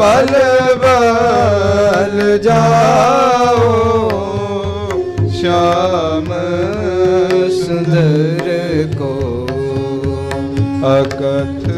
ਬਲ ਬਲ ਜਾਓ ਸ਼ਾਮ ਸੁੰਦਰ ਕੋ ਅਕਥ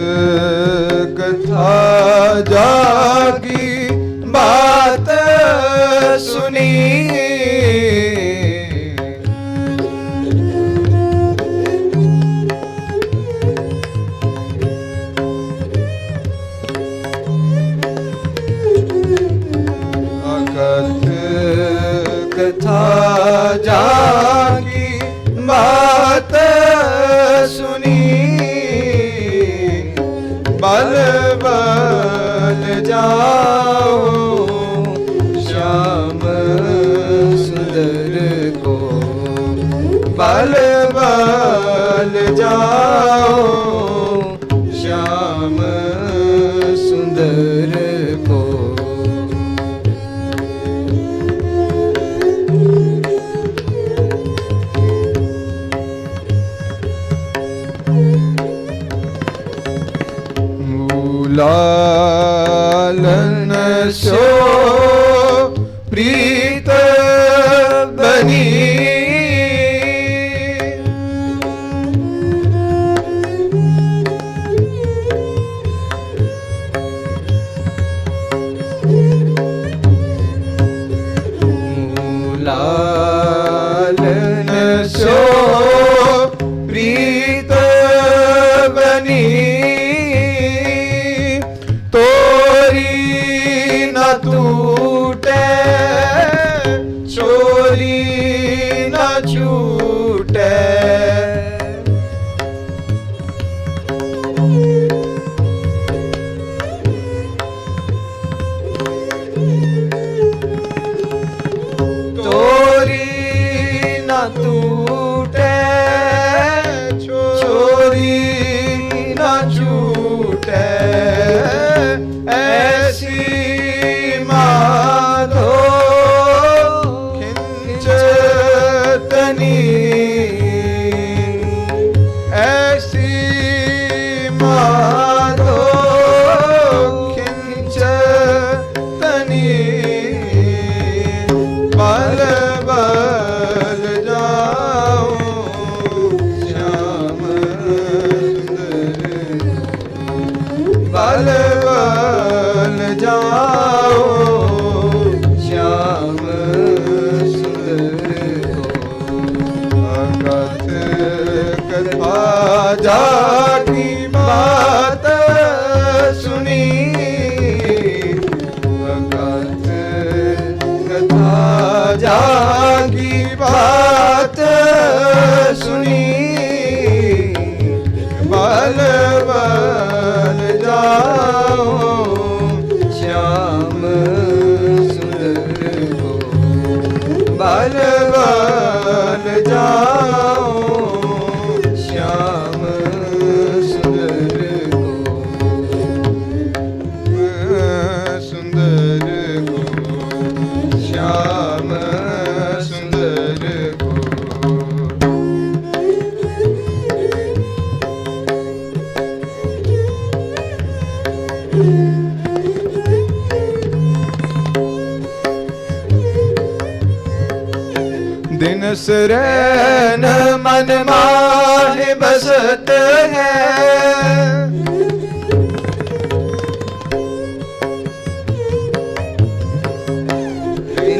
Bye. नसरैन मन माहि बसत है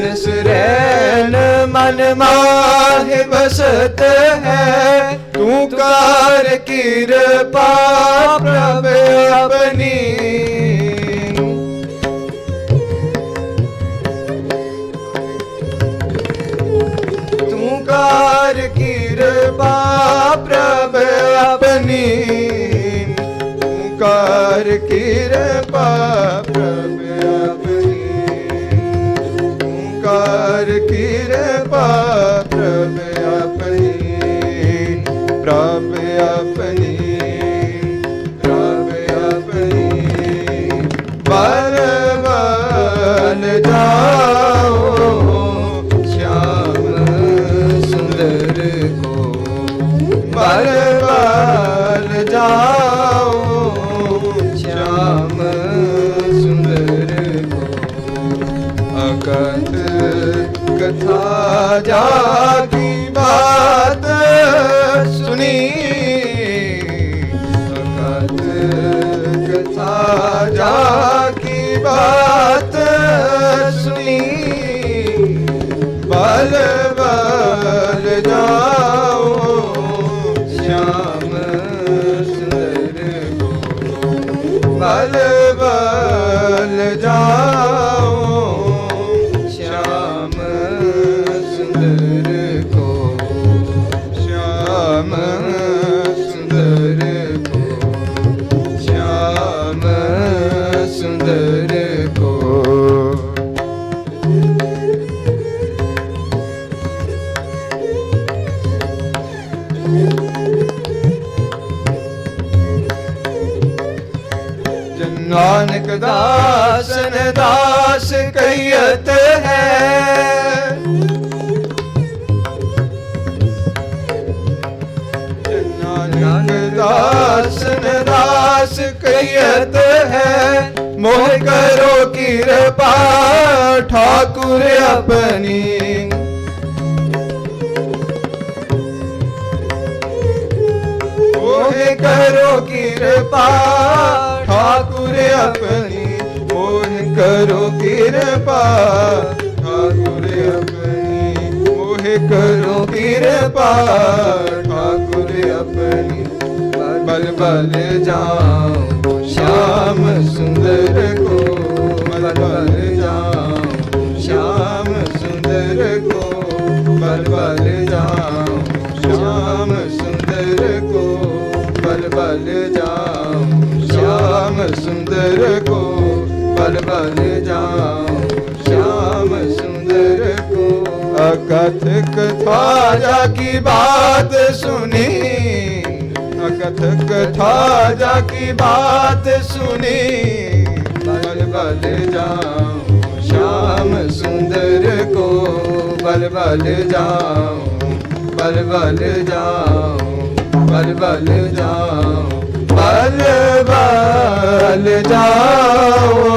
नसरैन मन माहि बसत है तू कार कृपा प्रभ अपनी ਕਰ ਕਿਰਪਾ ਪ੍ਰਭ ਆਪਣੀ। ਕਰ ਕਿਰਪਾ ਪ੍ਰਭ ਆਪਣੀ। ਪ੍ਰਭ ਆਪਣੀ ਪ੍ਰਭ ਆਪਣੀ। ਬਰਬਨ ਜਾ ಸಾತ್ नानक दासन दास कहियत है। नानक दासन दास कहियत है। मोह करो कृपा ठाकुर अपनी। करो कृपा ठाकुर ਆਪਣੀ ਮੋਹ ਕਰੋ ਕਿਰਪਾ, ਠਾਕੁਰ ਆਪਣੀ ਮੋਹ ਕਰੋ ਕਿਰਪਾ, ਠਾਕੁਰ ਆਪਣੀ ਬਲ ਬਲ ਜਾਓ, ਸ਼ਾਮ ਸੁੰਦਰ ਕੋ ਬਲ कथा जाकी बात सुनी अकथ कथा जाकी बात सुनी बल बल जाओ श्याम सुंदर को बल बल जाओ बल बल जाओ बल बल जाओ बल बल जाओ